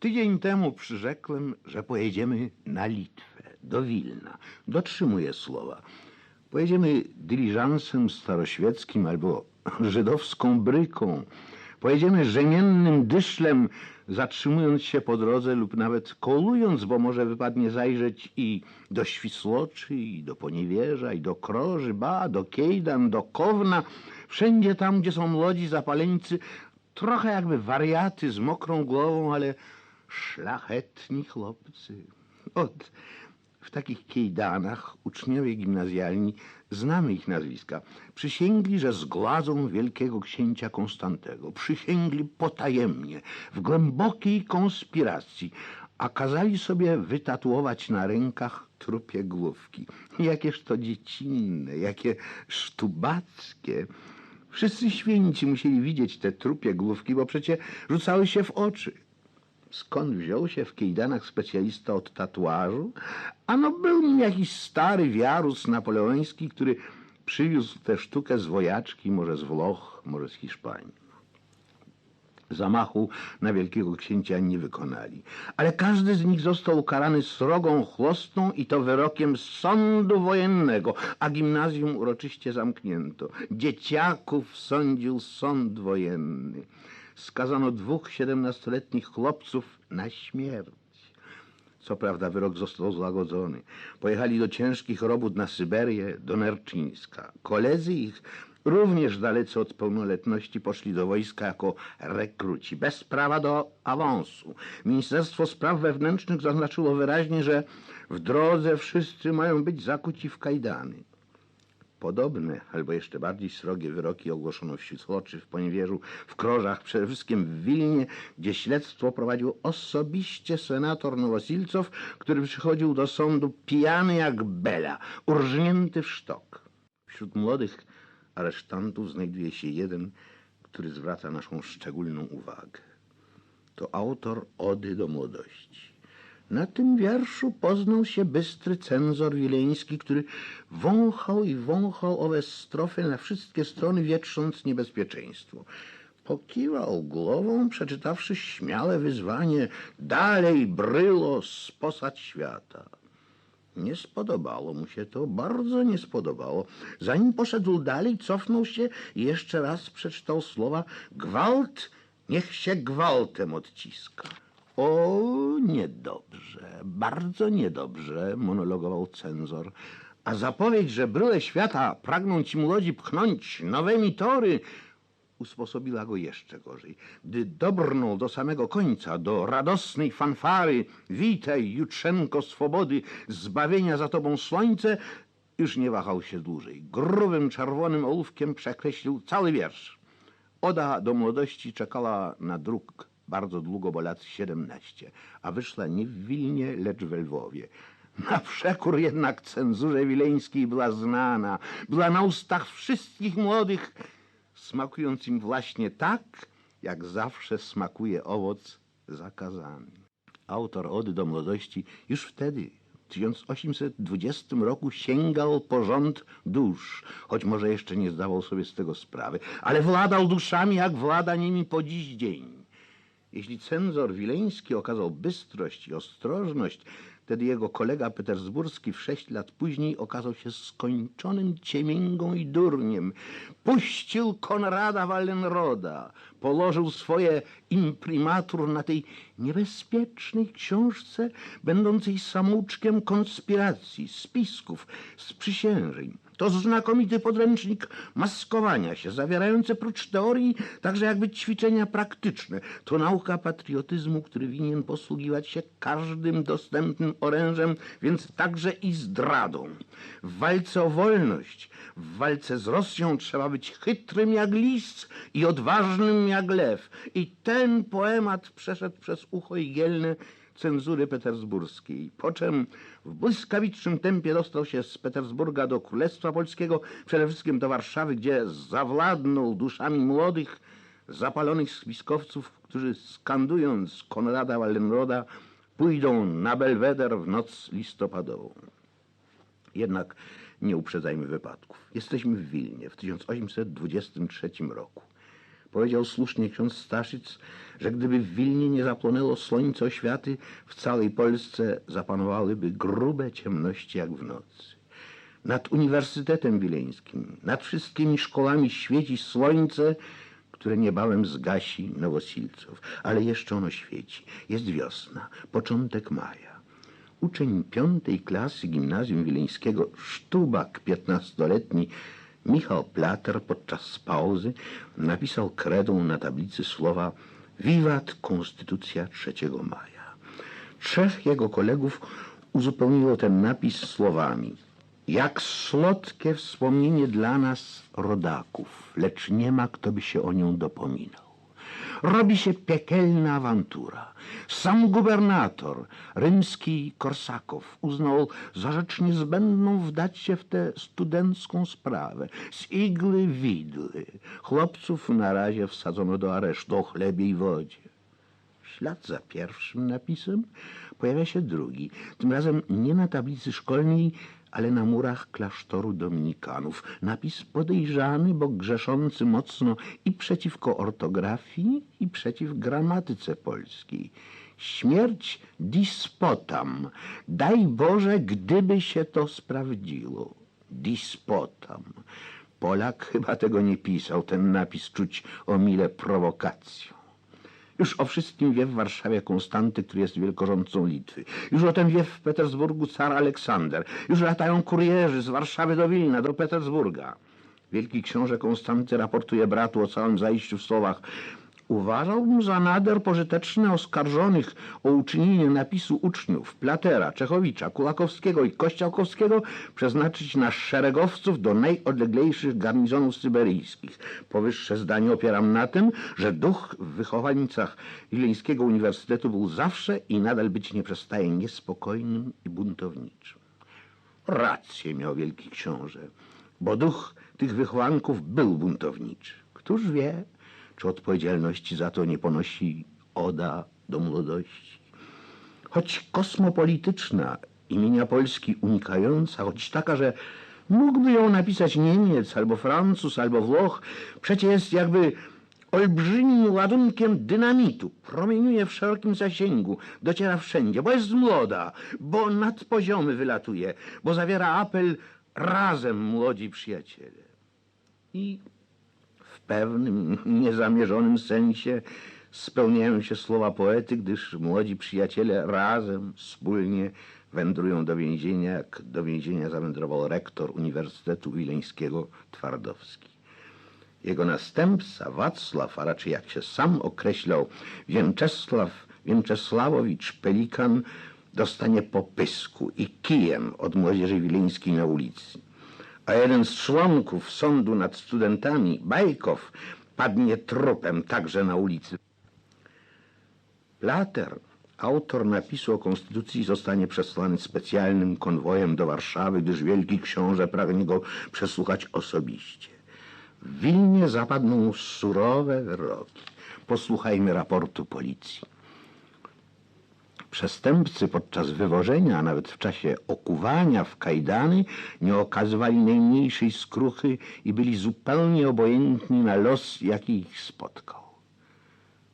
Tydzień temu przyrzekłem, że pojedziemy na Litwę, do Wilna. Dotrzymuję słowa. Pojedziemy dyliżansem staroświeckim albo żydowską bryką. Pojedziemy rzemiennym dyszlem, zatrzymując się po drodze lub nawet kolując, bo może wypadnie zajrzeć i do Świsłoczy, i do Poniewierza, i do Kroży, ba, do Kejdan, do Kowna. Wszędzie tam, gdzie są młodzi zapaleńcy, trochę jakby wariaty z mokrą głową, ale szlachetni chłopcy. Od w takich kejdanach uczniowie gimnazjalni, znamy ich nazwiska, przysięgli, że zgladzą wielkiego księcia Konstantego. Przysięgli potajemnie, w głębokiej konspiracji, a kazali sobie wytatuować na rękach trupie główki. Jakież to dziecinne, jakie sztubackie. Wszyscy święci musieli widzieć te trupie główki, bo przecie rzucały się w oczy. Skąd wziął się w kejdanach specjalista od tatuażu? Ano był nim jakiś stary wiarus napoleoński, który przywiózł tę sztukę z wojaczki, może z Włoch, może z Hiszpanii. Zamachu na wielkiego księcia nie wykonali. Ale każdy z nich został ukarany srogą chłostą i to wyrokiem sądu wojennego, a gimnazjum uroczyście zamknięto. Dzieciaków sądził sąd wojenny. Skazano dwóch siedemnastoletnich chłopców na śmierć. Co prawda wyrok został złagodzony. Pojechali do ciężkich robót na Syberię, do Nerczyńska. Koledzy ich również dalece od pełnoletności poszli do wojska jako rekruci, bez prawa do awansu. Ministerstwo Spraw Wewnętrznych zaznaczyło wyraźnie, że w drodze wszyscy mają być zakuci w kajdany. Podobne, albo jeszcze bardziej srogie wyroki ogłoszono w Świsłoczy, w Poniewierzu, w Krożach, przede wszystkim w Wilnie, gdzie śledztwo prowadził osobiście senator Nowosilcow, który przychodził do sądu pijany jak bela, urżnięty w sztok. Wśród młodych aresztantów znajduje się jeden, który zwraca naszą szczególną uwagę. To autor Ody do młodości. Na tym wierszu poznał się bystry cenzor wileński, który wąchał i wąchał owe strofy na wszystkie strony, wietrząc niebezpieczeństwo. Pokiwał głową, przeczytawszy śmiałe wyzwanie Dalej, brylo, sposać świata. Nie spodobało mu się to, bardzo nie spodobało. Zanim poszedł dalej, cofnął się i jeszcze raz przeczytał słowa Gwałt, niech się gwałtem odciska. O, niedobrze, bardzo niedobrze, monologował cenzor. A zapowiedź, że bryle świata pragną ci młodzi pchnąć nowymi tory, usposobiła go jeszcze gorzej. Gdy dobrnął do samego końca, do radosnej fanfary Witaj, jutrzenko swobody, zbawienia za tobą słońce, już nie wahał się dłużej. Grubym, czerwonym ołówkiem przekreślił cały wiersz. Oda do młodości czekała na druk bardzo długo, bo lat 17, a wyszła nie w Wilnie, lecz w Lwowie. Na przekór jednak cenzurze wileńskiej była znana, była na ustach wszystkich młodych, smakując im właśnie tak, jak zawsze smakuje owoc zakazany. Autor Ody do młodości już wtedy, w 1820 roku sięgał po rząd dusz, choć może jeszcze nie zdawał sobie z tego sprawy, ale władał duszami, jak włada nimi po dziś dzień. Jeśli cenzor wileński okazał bystrość i ostrożność, wtedy jego kolega petersburski w sześć lat później okazał się skończonym ciemięgą i durniem. Puścił Konrada Wallenroda, położył swoje imprimatur na tej niebezpiecznej książce, będącej samouczkiem konspiracji, spisków, sprzysiężeń. To znakomity podręcznik maskowania się, zawierający prócz teorii także jakby ćwiczenia praktyczne. To nauka patriotyzmu, który winien posługiwać się każdym dostępnym orężem, więc także i zdradą. W walce o wolność, w walce z Rosją trzeba być chytrym jak lis i odważnym jak lew. I ten poemat przeszedł przez ucho igielne cenzury petersburskiej, po czym w błyskawicznym tempie dostał się z Petersburga do Królestwa Polskiego, przede wszystkim do Warszawy, gdzie zawładnął duszami młodych, zapalonych spiskowców, którzy skandując Konrada Wallenroda pójdą na Belweder w noc listopadową. Jednak nie uprzedzajmy wypadków. Jesteśmy w Wilnie w 1823 roku. Powiedział słusznie ksiądz Staszic, że gdyby w Wilnie nie zapłonęło słońce oświaty, w całej Polsce zapanowałyby grube ciemności jak w nocy. Nad Uniwersytetem Wileńskim, nad wszystkimi szkołami świeci słońce, które niebawem zgasi Nowosilców. Ale jeszcze ono świeci. Jest wiosna, początek maja. Uczeń piątej klasy gimnazjum wileńskiego, sztubak piętnastoletni, Michał Plater podczas pauzy napisał kredą na tablicy słowa Wiwat Konstytucja 3 maja. Trzech jego kolegów uzupełniło ten napis słowami Jak słodkie wspomnienie dla nas rodaków, lecz nie ma kto by się o nią dopominał. Robi się piekielna awantura. Sam gubernator rymski Korsakow uznał za rzecz niezbędną wdać się w tę studencką sprawę. Z igły widły. Chłopców na razie wsadzono do aresztu o chlebie i wodzie. W ślad za pierwszym napisem pojawia się drugi. Tym razem nie na tablicy szkolnej, ale na murach klasztoru dominikanów. Napis podejrzany, bo grzeszący mocno i przeciwko ortografii, i przeciw gramatyce polskiej. Śmierć dispotam. Daj Boże, gdyby się to sprawdziło. Dispotam. Polak chyba tego nie pisał. Ten napis czuć o mile prowokacją. Już o wszystkim wie w Warszawie Konstanty, który jest wielkorządcą Litwy. Już o tym wie w Petersburgu car Aleksander. Już latają kurierzy z Warszawy do Wilna, do Petersburga. Wielki książę Konstanty raportuje bratu o całym zajściu w słowach. Uważałbym za nader pożyteczne oskarżonych o uczynienie napisu uczniów Platera, Czechowicza, Kulakowskiego i Kościałkowskiego przeznaczyć na szeregowców do najodleglejszych garnizonów syberyjskich. Powyższe zdanie opieram na tym, że duch w wychowańcach Wileńskiego Uniwersytetu był zawsze i nadal być nie przestaje niespokojnym i buntowniczym. Rację miał wielki książę, bo duch tych wychowanków był buntowniczy. Któż wie, czy odpowiedzialności za to nie ponosi Oda do młodości. Choć kosmopolityczna, imienia Polski unikająca, choć taka, że mógłby ją napisać Niemiec, albo Francuz, albo Włoch, przecie jest jakby olbrzymim ładunkiem dynamitu. Promieniuje w szerokim zasięgu, dociera wszędzie, bo jest młoda, bo nad poziomy wylatuje, bo zawiera apel razem, młodzi przyjaciele. I pewnym, niezamierzonym sensie spełniają się słowa poety, gdyż młodzi przyjaciele razem, wspólnie wędrują do więzienia, jak do więzienia zawędrował rektor Uniwersytetu Wileńskiego Twardowski. Jego następca Wacław, a raczej jak się sam określał, Więczesław Więczesławowicz Pelikan dostanie po pysku i kijem od młodzieży wileńskiej na ulicy a jeden z członków sądu nad studentami, Bajkow, padnie trupem także na ulicy. Plater, autor napisu o konstytucji, zostanie przesłany specjalnym konwojem do Warszawy, gdyż wielki książę pragnie go przesłuchać osobiście. W Wilnie zapadną surowe wyroki. Posłuchajmy raportu policji. Przestępcy podczas wywożenia, a nawet w czasie okuwania w kajdany nie okazywali najmniejszej skruchy i byli zupełnie obojętni na los, jaki ich spotkał.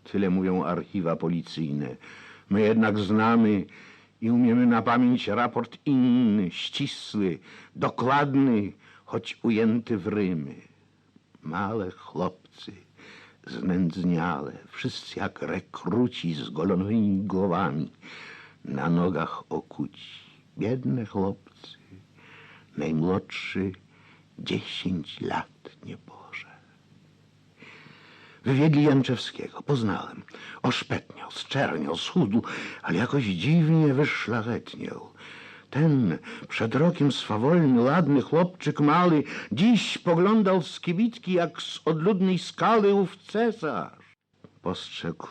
Tyle mówią archiwa policyjne. My jednak znamy i umiemy na pamięć raport inny, ścisły, dokładny, choć ujęty w rymy. Małe chłopcy, znędzniale, wszyscy jak rekruci z golonymi głowami, na nogach okuci. Biedne chłopcy, najmłodszy dziesięć lat, nie Boże. Wywiedli Janczewskiego, poznałem. Oszpetniał, zczerniał, schudł, ale jakoś dziwnie wyszlachetniał. Ten przed rokiem swawolny, ładny chłopczyk mały, dziś poglądał z kibitki jak z odludnej skały ów cesarz. Postrzegł,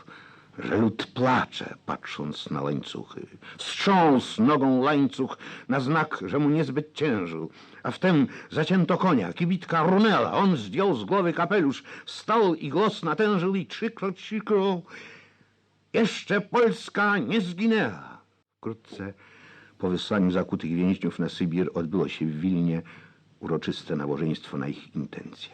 że lud placze, patrząc na łańcuchy. Wstrząsł nogą łańcuch na znak, że mu niezbyt ciężył. A wtem zacięto konia, kibitka runęła. On zdjął z głowy kapelusz, wstał i głos natężył i trzykroć siknął. Jeszcze Polska nie zginęła. Wkrótce po wysłaniu zakutych więźniów na Sybir odbyło się w Wilnie uroczyste nabożeństwo na ich intencje.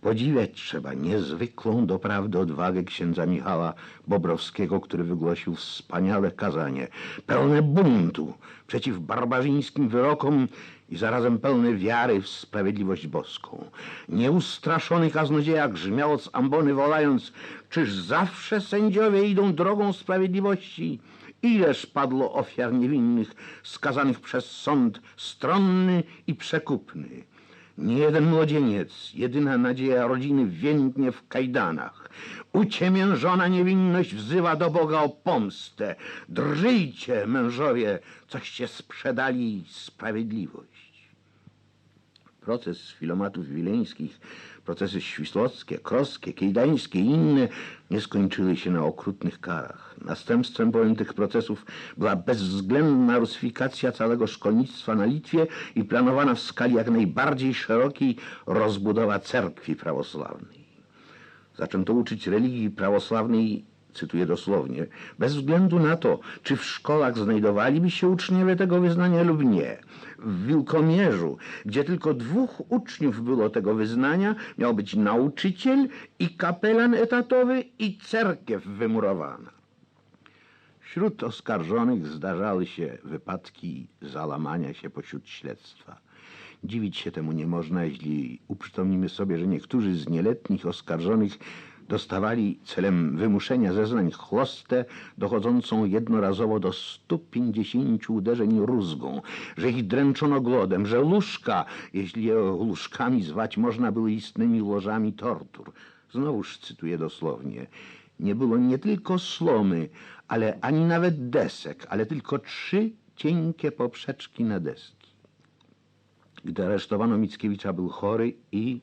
Podziwiać trzeba niezwykłą doprawdy odwagę księdza Michała Bobrowskiego, który wygłosił wspaniałe kazanie, pełne buntu przeciw barbarzyńskim wyrokom i zarazem pełne wiary w sprawiedliwość boską. Nieustraszony kaznodzieja grzmiał z ambony wołając, czyż zawsze sędziowie idą drogą sprawiedliwości? Ileż padło ofiar niewinnych, skazanych przez sąd stronny i przekupny. Nie jeden młodzieniec, jedyna nadzieja rodziny więdnie w kajdanach. Uciemiężona niewinność wzywa do Boga o pomstę. Drżyjcie, mężowie, coście sprzedali sprawiedliwość. Proces filomatów wileńskich, procesy świslockie, kroskie, kiejdańskie i inne nie skończyły się na okrutnych karach. Następstwem bowiem tych procesów była bezwzględna rusyfikacja całego szkolnictwa na Litwie i planowana w skali jak najbardziej szerokiej rozbudowa cerkwi prawosławnej. Zaczęto uczyć religii prawosławnej, cytuję dosłownie, bez względu na to, czy w szkołach znajdowaliby się uczniowie tego wyznania lub nie. W Wilkomierzu, gdzie tylko dwóch uczniów było tego wyznania, miał być nauczyciel i kapelan etatowy i cerkiew wymurowana. Wśród oskarżonych zdarzały się wypadki załamania się pośród śledztwa. Dziwić się temu nie można, jeśli uprzytomnimy sobie, że niektórzy z nieletnich oskarżonych dostawali celem wymuszenia zeznań chlostę dochodzącą jednorazowo do 150 uderzeń rózgą, że ich dręczono głodem, że łóżka, jeśli je łóżkami zwać można, były istnymi łożami tortur. Znowuż cytuję dosłownie. Nie było nie tylko slomy, ale ani nawet desek, ale tylko trzy cienkie poprzeczki na deski. Gdy aresztowano Mickiewicza, był chory i,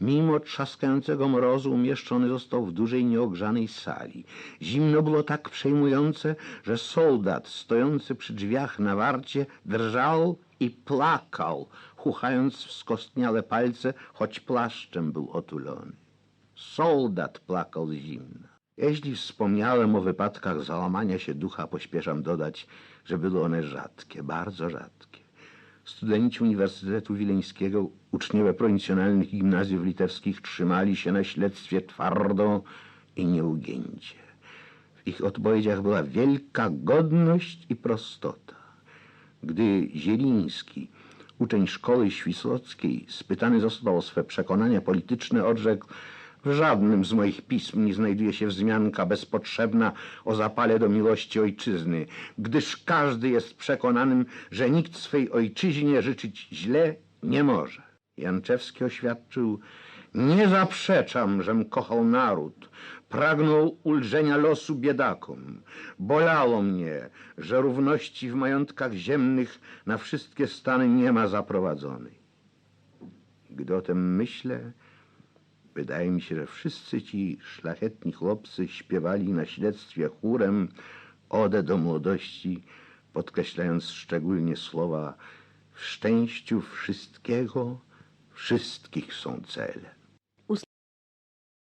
mimo trzaskającego mrozu, umieszczony został w dużej, nieogrzanej sali. Zimno było tak przejmujące, że soldat stojący przy drzwiach na warcie drżał i plakał, chuchając w skostniałe palce, choć płaszczem był otulony. Soldat plakał z zimna. Jeśli wspomniałem o wypadkach załamania się ducha, pośpieszam dodać, że były one rzadkie, bardzo rzadkie. Studenci Uniwersytetu Wileńskiego, uczniowie prowincjonalnych gimnazjów litewskich trzymali się na śledztwie twardo i nieugięcie. W ich odpowiedziach była wielka godność i prostota. Gdy Zieliński, uczeń szkoły świslockiej, spytany został o swe przekonania polityczne, odrzekł w żadnym z moich pism nie znajduje się wzmianka bezpotrzebna o zapale do miłości ojczyzny, gdyż każdy jest przekonanym, że nikt swej ojczyźnie życzyć źle nie może. Janczewski oświadczył, nie zaprzeczam, żem kochał naród, pragnął ulżenia losu biedakom. Bolało mnie, że równości w majątkach ziemnych na wszystkie stany nie ma zaprowadzonej. Gdy o tym myślę, Wydaje mi się, że wszyscy ci szlachetni chłopcy śpiewali na śledztwie chórem odę do młodości, podkreślając szczególnie słowa w szczęściu wszystkiego wszystkich są cele.